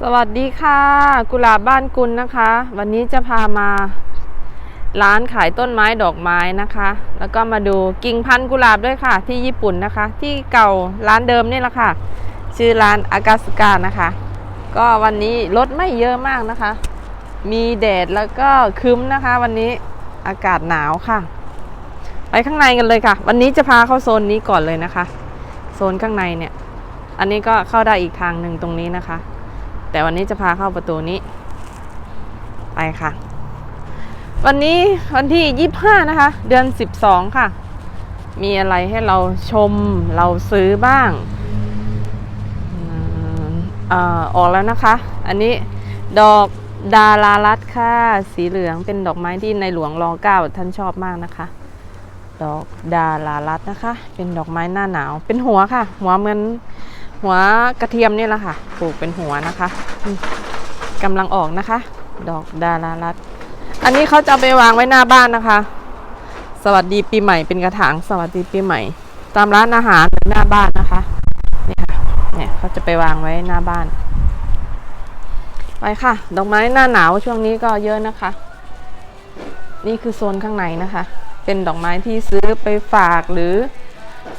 สวัสดีค่ะ กุหลาบบ้านกุลนะคะ วันนี้จะพามา ร้านขายต้นไม้ดอกไม้นะคะ แล้วก็มาดูกิ่งพันธุ์กุหลาบด้วยค่ะ ที่ญี่ปุ่นนะคะ ที่เก่าร้านเดิมนี่แหละค่ะ ชื่อร้านอากาสกานะคะ ก็วันนี้รถไม่เยอะมากนะคะ มีแดดแล้วก็คึ้มนะคะ วันนี้อากาศหนาวค่ะ ไปข้างในกันเลยค่ะ วันนี้จะพาเข้าโซนนี้ก่อนเลยนะคะ โซนข้างในเนี่ย อันนี้ก็เข้าได้อีกทางหนึ่งตรงนี้นะคะ แต่วันนี้จะพาเข้าประตูนี้ ไปค่ะ วันนี้วันที่ 25 นะคะ เดือน 12 ค่ะ มีอะไรให้เราชมเราซื้อบ้างอืมเอ่อออกแล้วนะคะ อันนี้ดอกดารารัตค่ะ สีเหลืองเป็นดอกไม้ที่ในหลวงรอเก้าท่านชอบมากนะคะ ดอกดารารัตนะคะ เป็นดอกไม้หน้าหนาว เป็นหัวค่ะ หัวเหมือน หัวกระเทียมนี่แหละค่ะ ปลูกเป็นหัวนะคะกำลังออกนะคะ ดอกดารารัตอันนี้เขาจะไปวางไว้หน้าบ้านนะคะ สวัสดีปีใหม่เป็นกระถางสวัสดีปีใหม่ ตามร้านอาหารหรือหน้าบ้านนะคะนี่ค่ะเนี่ยเขาจะไปวางไว้หน้าบ้าน ไปค่ะ ดอกไม้หน้าหนาวช่วงนี้ก็เยอะนะคะ นี่คือโซนข้างในนะคะ เป็นดอกไม้ที่ซื้อไปฝากหรือ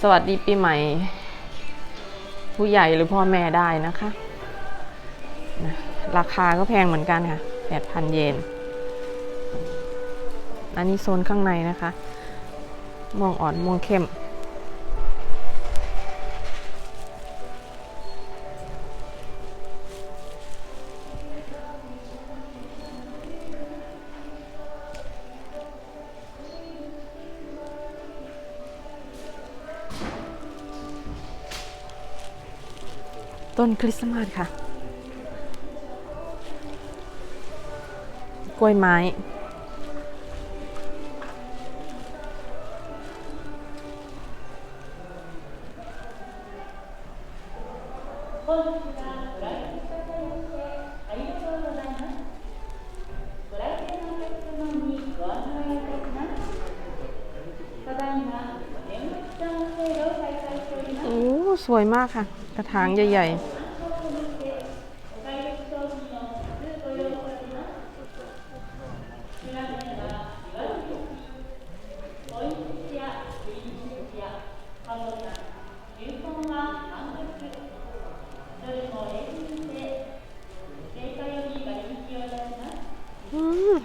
สวัสดีปีใหม่ ผู้ใหญ่หรือพ่อแม่ได้นะคะนะราคาก็แพงเหมือนกันค่ะ 8,000 เยน อันนี้โซนข้างในนะคะ ม่วงอ่อนม่วงเข้ม ต้นคริสต์มาสค่ะ กล้วยไม้ โอ้ สวยมากค่ะ กระถางใหญ่ๆ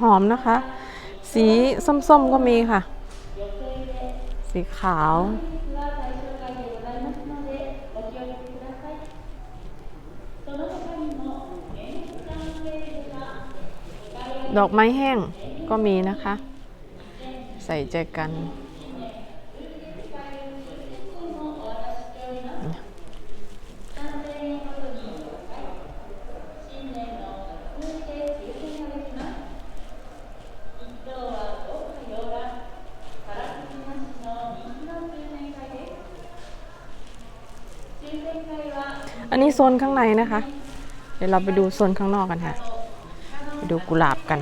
หอมนะคะ สีส้มๆก็มีค่ะ สีขาว ดอกไม้แห้งก็มีนะคะ ใส่ใจกัน อันนี้โซนข้างในนะคะ เดี๋ยวเราไปดูโซนข้างนอกกันค่ะ ดูกุหลาบกัน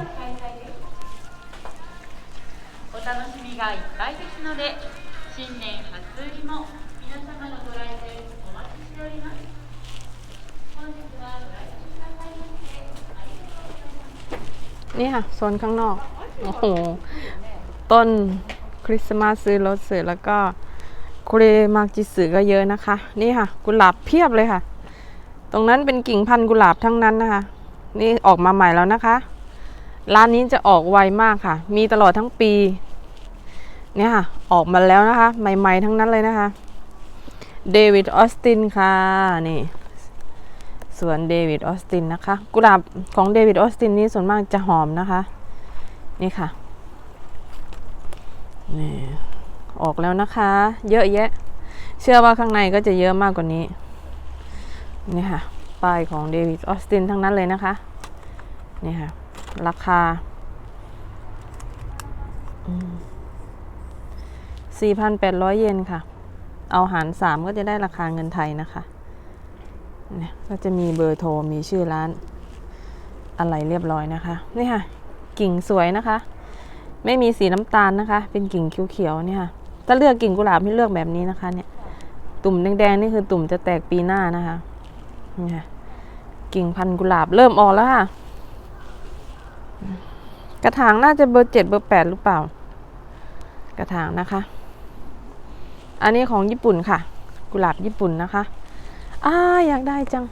นี่ค่ะ โซนข้างนอก โอ้โห ต้นคริสต์มาสซื้อรถซื้อแล้วก็คุเรมาจิสือก็เยอะนะคะ นี่ค่ะ กุหลาบเพียบเลยค่ะ ตรงนั้นเป็นกิ่งพันธุ์กุหลาบทั้งนั้นนะคะ นี่ออกมาใหม่แล้วนะคะ ร้านนี้จะออกไวมากค่ะ มีตลอดทั้งปี เนี่ยค่ะ ออกมาแล้วนะคะ ใหม่ ๆ ทั้งนั้นเลยนะคะ เดวิดออสตินค่ะ นี่สวนเดวิดออสตินนะคะ กุหลาบของเดวิดออสตินนี้ส่วนมากจะหอมนะคะ นี่ค่ะ นี่ออกแล้วนะคะ เยอะแยะ เชื่อว่าข้างในก็จะเยอะมากกว่านี้ นี่ค่ะ ป้ายของเดวิดออสตินทั้งนั้นเลยนะคะ นี่ค่ะ ราคา 4,800 เยนค่ะ เอาหาร 3 ก็จะได้ราคาเงินไทยนะคะเนี่ยก็จะมีเบอร์โทร มีชื่อร้าน อะไรเรียบร้อยนะคะ นี่ค่ะ กิ่งสวยนะคะ ไม่มีสีน้ำตาลนะคะ เป็นกิ่งเขียวๆเนี่ยค่ะถ้าเลือกกิ่งกุหลาบให้เลือกแบบนี้นะคะ เนี่ย ตุ่มแดงๆนี่คือตุ่มจะแตกปีหน้านะคะนี่ค่ะ กิ่งพันกุหลาบเริ่มออกแล้วค่ะ กระถางน่าจะเบอร์เจ็ดเบอร์แปดหรือเปล่า กระถางนะคะ อันนี้ของญี่ปุ่นค่ะ กุหลาบญี่ปุ่นนะคะอ้าอยากได้จัง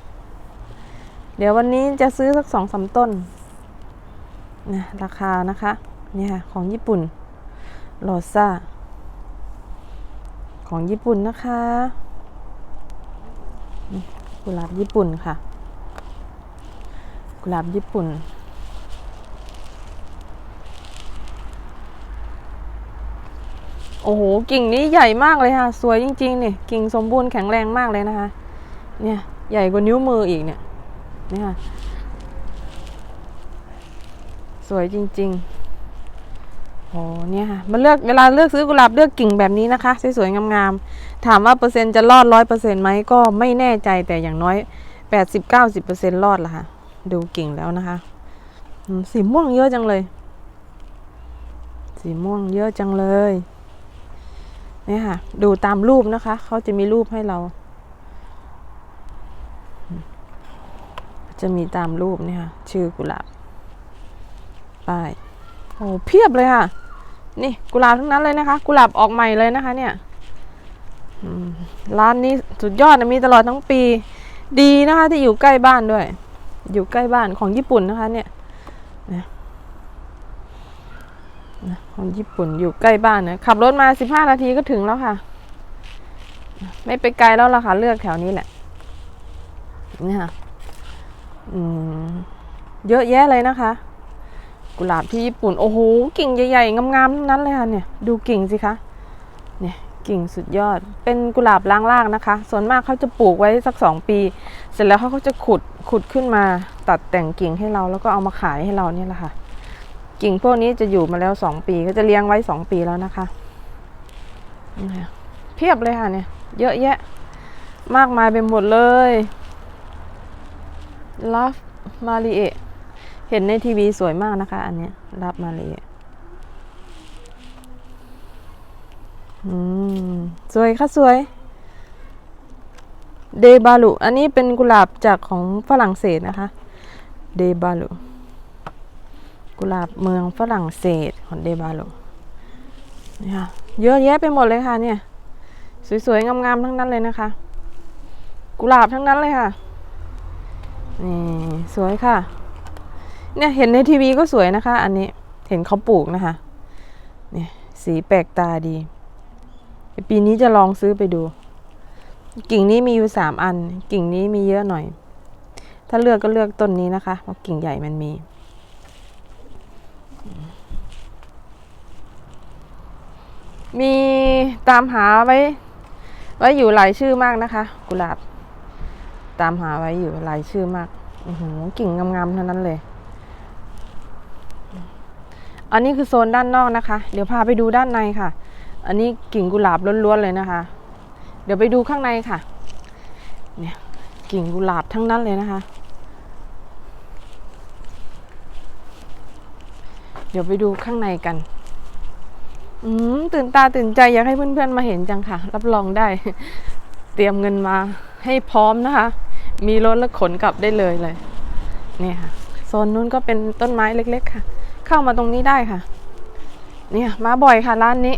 เดี๋ยววันนี้จะซื้อสักสองสามต้นนะราคานะคะ เนี่ยค่ะ ของญี่ปุ่นโรซ่าของญี่ปุ่นนะคะ กุหลาบญี่ปุ่นค่ะ กุหลาบญี่ปุ่น โอ้โห กิ่งนี้ใหญ่มากเลยค่ะ สวยจริงๆเนี่ยกิ่งสมบูรณ์แข็งแรงมากเลยนะคะ เนี่ย ใหญ่กว่านิ้วมืออีกเนี่ย นี่ค่ะ สวยจริงๆ โอ้เนี่ยค่ะ มันเลือกเวลาเลือกซื้อกุหลาบเลือกกิ่งแบบนี้นะคะ สวยๆ งามๆ ถามว่าเปอร์เซ็นต์จะรอดร้อยเปอร์เซ็นต์ไหมก็ไม่แน่ใจแต่อย่างน้อยแปดสิบเก้าสิบเปอร์เซ็นต์รอดละค่ะ ดูกิ่งแล้วนะคะสีม่วงเยอะจังเลย สีม่วงเยอะจังเลยเนี่ยค่ะ ดูตามรูปนะคะ เขาจะมีรูปให้เรา จะมีตามรูปเนี่ยค่ะ ชื่อกุหลาบป้ายโอ้เพียบเลยค่ะ นี่กุหลาบทั้งนั้นเลยนะคะ กุหลาบออกใหม่เลยนะคะ เนี่ยร้านนี้สุดยอดนะมีตลอดทั้งปี ดีนะคะ ที่อยู่ใกล้บ้านด้วย อยู่ใกล้บ้านของญี่ปุ่นนะคะเนี่ยนะของญี่ปุ่นอยู่ใกล้บ้านนะขับรถมาสิบห้านาทีก็ถึงแล้วค่ะ ไม่ไปไกลแล้วล่ะค่ะ เลือกแถวนี้แหละเนี่ยค่ะอืมเยอะแยะเลยนะคะ กุหลาบที่ญี่ปุ่น โอ้โหกิ่งใหญ่ๆงามๆทั้งนั้นเลยค่ะเนี่ย ดูกิ่งสิคะเนี่ยกิ่งสุดยอด เป็นกุหลาบล้างรากนะคะ ส่วนมากเขาจะปลูกไว้สักสองปี เสร็จแล้วเขาก็จะขุด ขุดขึ้นมาตัดแต่งกิ่งให้เราแล้วก็เอามาขายให้เราเนี่ยแหละค่ะ กิ่งพวกนี้จะอยู่มาแล้วสองปีก็จะเลี้ยงไว้สองปีแล้วนะคะนี่ค่ะเพียบเลยค่ะเนี่ย เยอะแยะ มากมายไปหมดเลยลาฟมาริเอเห็นในทีวีสวยมากนะคะ อันเนี้ยลาฟมาริเออืม สวยค่ะสวย เดบาลุอันนี้เป็นกุหลาบจากของฝรั่งเศสนะคะ เดบาลุกุหลาบเมืองฝรั่งเศสของเดบาลุนี่ค่ะเยอะแยะไปหมดเลยค่ะเนี่ยสวยๆงามๆทั้งนั้นเลยนะคะ กุหลาบทั้งนั้นเลยค่ะนี่สวยค่ะ เนี่ยเห็นในทีวีก็สวยนะคะ อันนี้เห็นเขาปลูกนะคะ เนี่ยสีแปลกตาดี ปีนี้จะลองซื้อไปดู กิ่งนี้มีอยู่สามอัน กิ่งนี้มีเยอะหน่อย ถ้าเลือกก็เลือกต้นนี้นะคะเพราะกิ่งใหญ่มันมี มีตามหาไว้ไว้อยู่หลายชื่อมากนะคะ กุหลาบ ตามหาไว้อยู่หลายชื่อมากโอือหือกิ่งงามๆทั้งนั้นเลย อันนี้คือโซนด้านนอกนะคะ เดี๋ยวพาไปดูด้านในค่ะ อันนี้กิ่งกุหลาบล้วนๆเลยนะคะ เดี๋ยวไปดูข้างในค่ะ เนี่ยกิ่งกุหลาบทั้งนั้นเลยนะคะ เดี๋ยวไปดูข้างในกัน อืมตื่นตาตื่นใจอยากให้เพื่อนๆมาเห็นจังค่ะ รับรองได้ เตรียมเงินมาให้พร้อมนะคะ มีรถแล้วขนกลับได้เลยเลย เนี่ยค่ะโซนนู้นก็เป็นต้นไม้เล็ก ๆ ค่ะ เข้ามาตรงนี้ได้ค่ะ เนี่ยมาบ่อยค่ะร้านนี้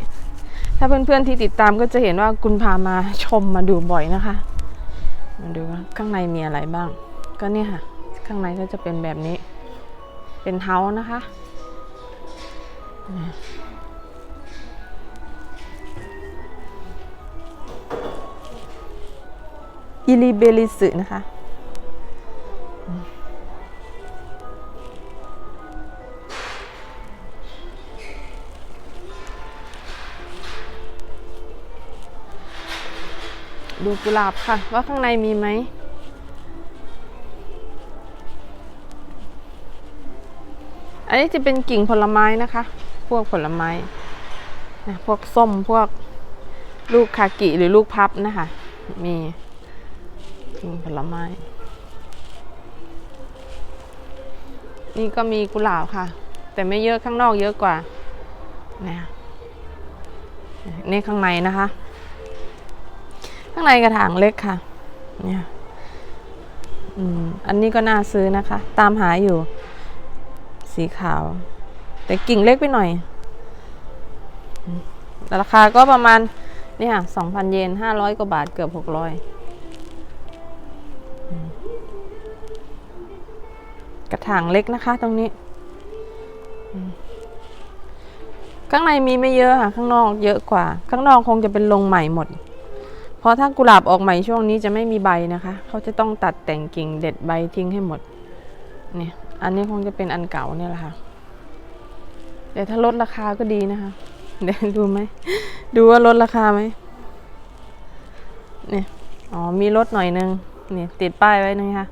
ถ้าเพื่อนๆที่ติดตามก็จะเห็นว่าคุณพามาชมมาดูบ่อยนะคะ มาดูว่าข้างในมีอะไรบ้าง ก็เนี่ยค่ะ ข้างในก็จะเป็นแบบนี้ เป็นเฮาส์นะคะ อิริเบลิสึนะคะ ดูกุหลาบค่ะ ว่าข้างในมีไหมอันนี้จะเป็นกิ่งผลไม้นะคะ พวกผลไม้นะพวกส้มพวกลูกคากิหรือลูกพับนะคะ มีกิ่งผลไม้ นี่ก็มีกุหลาบค่ะ แต่ไม่เยอะข้างนอกเยอะกว่านะนี่ข้างในนะคะ ข้างในกระถางเล็กค่ะ เนี่ยอืมอันนี้ก็น่าซื้อนะคะ ตามหาอยู่ สีขาว แต่กิ่งเล็กไปหน่อย ราคาก็ประมาณนี่ค่ะสองพันเยนห้าร้อยกว่าบาทเกือบหกร้อยกระถางเล็กนะคะตรงนี้ ข้างในมีไม่เยอะค่ะ ข้างนอกเยอะกว่า ข้างนอกคงจะเป็นลงใหม่หมด ราะถ้ากุหลาบออกใหม่ช่วงนี้จะไม่มีใบนะคะ เขาจะต้องตัดแต่งกิ่งเด็ดใบทิ้งให้หมด เนี่ย อันนี้คงจะเป็นอันเก่าเนี่ยแหละค่ะ แต่ถ้าลดราคาก็ดีนะคะ เดี๋ยวดูไหม ดูว่าลดราคาไหม เนี่ย อ๋อ มีลดหน่อยนึง เนี่ยติดป้ายไว้นะคะ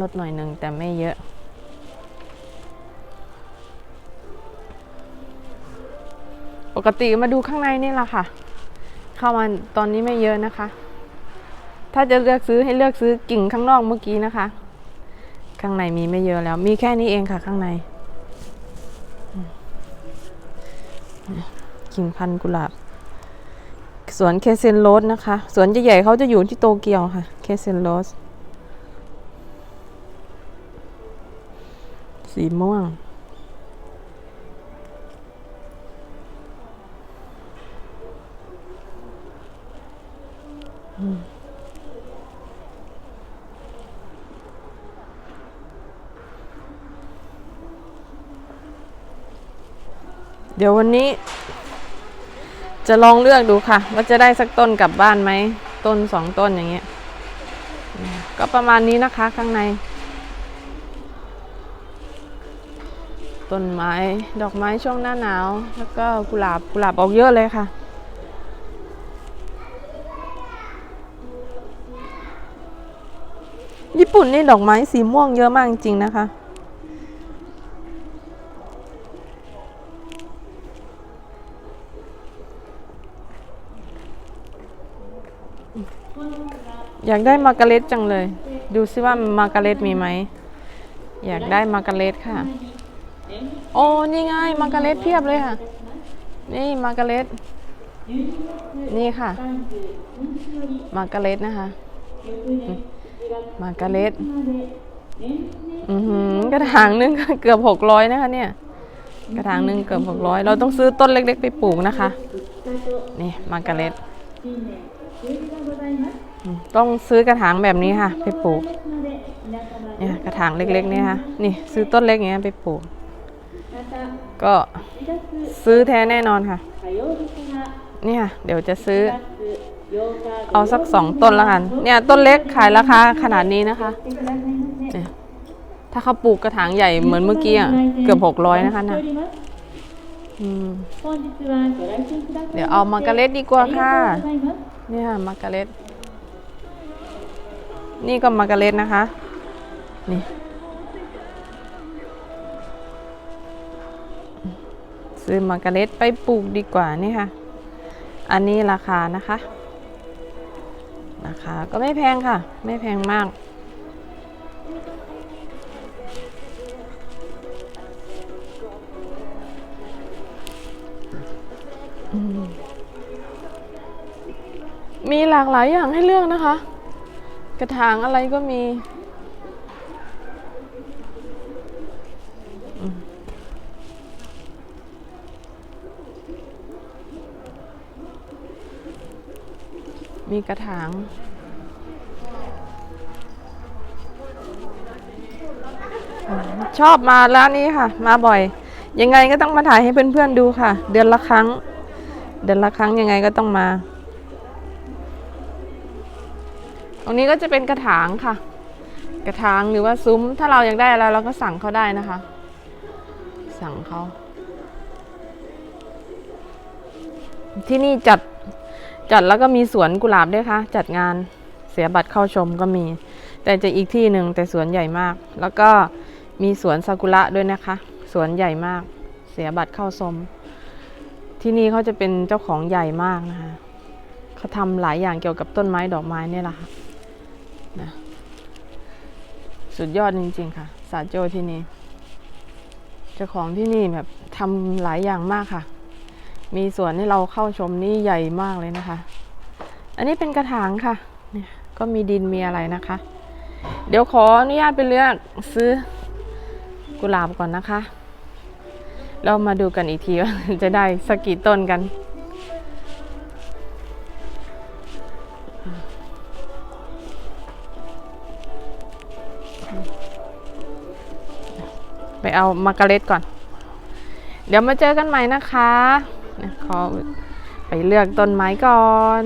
ลดหน่อยนึงแต่ไม่เยอะปกติมาดูข้างในนี่แหละค่ะ เข้ามาตอนนี้ไม่เยอะนะคะ ถ้าจะเลือกซื้อให้เลือกซื้อกิ่งข้างนอกเมื่อกี้นะคะ ข้างในมีไม่เยอะแล้ว มีแค่นี้เองค่ะ ข้างในกิ่งพันธุ์กุหลาบสวนเคเซนโรสนะคะ สวนใหญ่ๆเขาจะอยู่ที่โตเกียวค่ะ เคเซนโรสสีม่วง เดี๋ยววันนี้ จะลองเลือกดูค่ะ ว่าจะได้สักต้นกลับบ้านไหม ต้นสองต้นอย่างเงี้ย ก็ประมาณนี้นะคะข้างใน ต้นไม้ ดอกไม้ช่วงหน้าหนาว แล้วก็กุหลาบกุหลาบออกเยอะเลยค่ะ ญี่ปุ่นนี่ดอกไม้สีม่วงเยอะมากจริงนะคะ อยากได้มาการเร็ตจังเลย ดูซิว่ามาการเร็ตมีไหม อยากได้มาการเร็ตค่ะ โอ้นี่ไงมาการเร็ตเพียบเลยค่ะ นี่มาการเร็ตนี่ค่ะ มาการเร็ตนะคะ มาการเร็ตอือหือกระถางหนึงเกือบหกร้อยนะคะเนี่ย กระถางหนึ่งเกือบหกร้อยเราต้องซื้อต้นเล็ก ๆ ไปปลูกนะคะ นี่มาการเร็ตต้องซื้อกระถางแบบนี้ค่ะ ไปปลูกเนี่ยกระถางเล็กๆนี่ค่ะนี่ซื้อต้นเล็กอย่างเงี้ยไปปลูก ก็ซื้อแท้แน่นอนค่ะเนี่ยเดี๋ยวจะซื้อ เอาสักสองต้นละกัน เนี่ยต้นเล็กขายราคาขนาดนี้นะคะเนี่ยถ้าเขาปลูกกระถางใหญ่เหมือนเมื่อกี้อะเกือบหกร้อยนะคะน่ะเดี๋ยวเอามาการเร็ตดีกว่าค่ะ เนี่ยมาการเร็ตนี่ก็มาการเร็ตนะคะ นี่ซื้อมาการเร็ตไปปลูกดีกว่านี่ค่ะ อันนี้ราคานะคะ นะคะ ก็ไม่แพงค่ะ ไม่แพงมาก มีหลากหลายอย่างให้เลือกนะคะ กระถางอะไรก็มี มีกระถาง ชอบมาร้านนี้ค่ะ มาบ่อย ยังไงก็ต้องมาถ่ายให้เพื่อนๆดูค่ะ เดือนละครั้ง เดือนละครั้งยังไงก็ต้องมา ตรงนี้ก็จะเป็นกระถางค่ะ กระถางหรือว่าซุ้ม ถ้าเราอยากได้อะไรเราก็สั่งเขาได้นะคะ สั่งเขาที่นี่จัด จัดแล้วก็มีสวนกุหลาบด้วยค่ะ จัดงานเสียบัตรเข้าชมก็มี แต่จะอีกที่หนึ่งแต่สวนใหญ่มาก แล้วก็มีสวนซากุระด้วยนะคะ สวนใหญ่มาก เสียบัตรเข้าชม ที่นี่เขาจะเป็นเจ้าของใหญ่มากนะคะเขาทำหลายอย่างเกี่ยวกับต้นไม้ดอกไม้นี่แหละค่ะนะสุดยอดจริง ๆ ค่ะ สาโจที่นี่เจ้าของที่นี่แบบทำหลายอย่างมากค่ะ มีสวนให้เราเข้าชมนี่ใหญ่มากเลยนะคะ อันนี้เป็นกระถางค่ะเนี่ยก็มีดินมีอะไรนะคะ เดี๋ยวขออนุญาตไปเลือกซื้อกุหลาบก่อนนะคะ เรามาดูกันอีกทีว่าจะได้สักกี่ต้นกัน ไปเอามาการเล็ตก่อน เดี๋ยวมาเจอกันใหม่นะคะ นะขอไปเลือกต้นไม้ก่อน